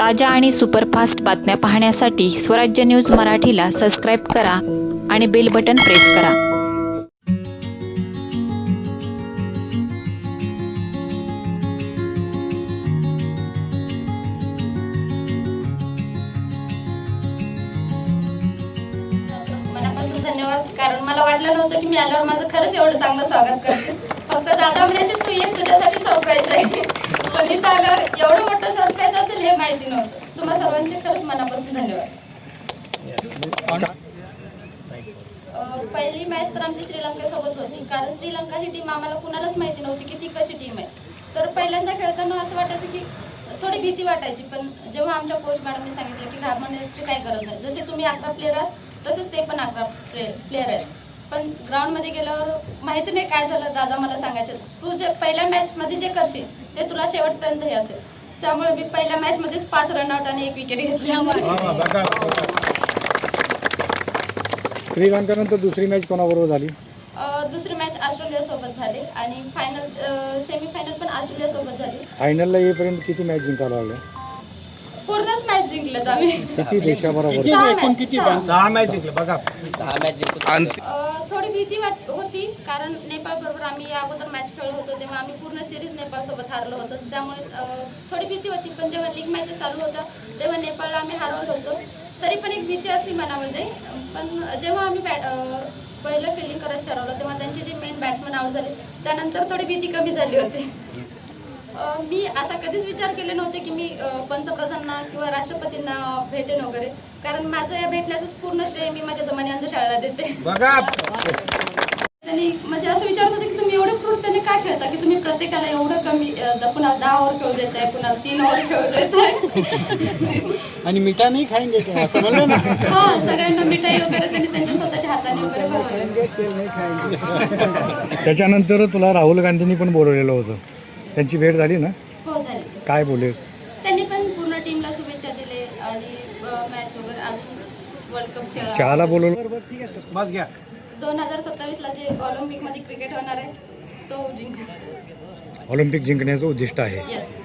ताज्या आणि सुपरफास्ट बातम्या पाहण्यासाठी स्वराज्य न्यूज मराठीला सबस्क्राईब करा आणि बेल बटन प्रेस करा. धन्यवाद. कारण मला वाटलं नव्हतं की मी आल्यावर माझं खरंच एवढं चांगलं स्वागत करते. फक्त दादा म्हणायचे तू ये तुझ्यासाठी सरप्राईज आहे. माहिती नव्हतं तुम्हा सर्वांचे खरंच मनापासून धन्यवाद. पहिली मॅच तर आमची श्रीलंकेसोबत होती कारण श्रीलंका ही टीम आम्हाला कुणालाच माहिती नव्हती की ती कशी टीम आहे. तर पहिल्यांदा खेळताना असं वाटायचं की थोडी भीती वाटायची पण जेव्हा आमच्या कोच मॅडमने सांगितलं की घाबरण्याची काही गरज नाही जसे तुम्ही अकरा प्लेअर आहात तसेच ते पण अकरा प्लेअर आहेत. पण ग्राउंडमध्ये गेल्यावर माहिती नाही काय झालं दादा मला सांगायचं तू जे पहिल्या मॅचमध्ये जे करशील ते तुला शेवटपर्यंत हे असेल. त्यामुळे मी पहिल्या मॅचमध्येच पाच रनआउट आणि एक विकेट घेतली. श्रीलंकेनंतर दुसरी मॅच कोणाबरोबर झाली? अं, दुसरी मॅच ऑस्ट्रेलिया सोबत झाली आणि फायनल सेमीफायनल पण ऑस्ट्रेलिया सोबत झाली फायनलला येईपर्यंत किती मॅच जिंकायला लागल्या पूर्णच मॅच जिंकलेत आम्ही. किती देशाबरोबर. सहा match, सहा. सहा मॅच जिंकले बघा. अं, थोडी भीती वाट होती कारण नेपाळ बरोबर आम्ही या अगोदर मॅच खेळलो होतो तेव्हा आम्ही पूर्ण सिरीज नेपाळ सोबत हारलो होतो. त्यामुळे अं, थोडी भीती होती पण जेव्हा लीग मॅचेस चालू होत्या तेव्हा नेपाळला आम्ही हरवलो होतो. तरी पण एक भीती असते मनामध्ये पण जेव्हा आम्ही बॅट अं, पहिलं फिल्डिंग करायचं ठरवलं तेव्हा त्यांचे जे मेन बॅट्समन आउट झाले त्यानंतर थोडी भीती कमी झाली होती. मी असा कधीच विचार केले नव्हते की मी पंतप्रधानांना किंवा राष्ट्रपतींना भेटेन वगैरे. कारण माझं या भेटण्याचं पूर्ण श्रेय मी माझ्या दमाने अंधशाळेला देते. बघा. त्यांनी म्हणजे असं विचारत होते की तुम्ही एवढं क्रूरतेने काय खेळता? की तुम्ही प्रत्येकाला एवढं कमी पुन्हा दहा ओव्हर खेळू देताय पुन्हा तीन ओव्हर खेळू देताय. आणि मिठा नाही खाईंगे क्या असं म्हणलं ना. हा सगळ्यांना मिठाई वगैरे त्यांनी त्यांच्या स्वतःच्या हाताने वगैरे त्याच्यानंतर तुला राहुल गांधींनी पण बोलवलेलं होतं. त्यांची भेट झाली ना? हो झाली. काय बोले त्यांनी पण पूर्ण टीमला शुभेच्छा दिले आणि मॅच वगैरे अजून वर्ल्ड कप खेळा चहाला बोलवलं. बस घ्या. दोन हजार सत्तावीस ला जे ऑलिम्पिकमध्ये क्रिकेट होणार आहे तो जिंकला ऑलिम्पिक जिंकण्याचं उद्दिष्ट आहे. येस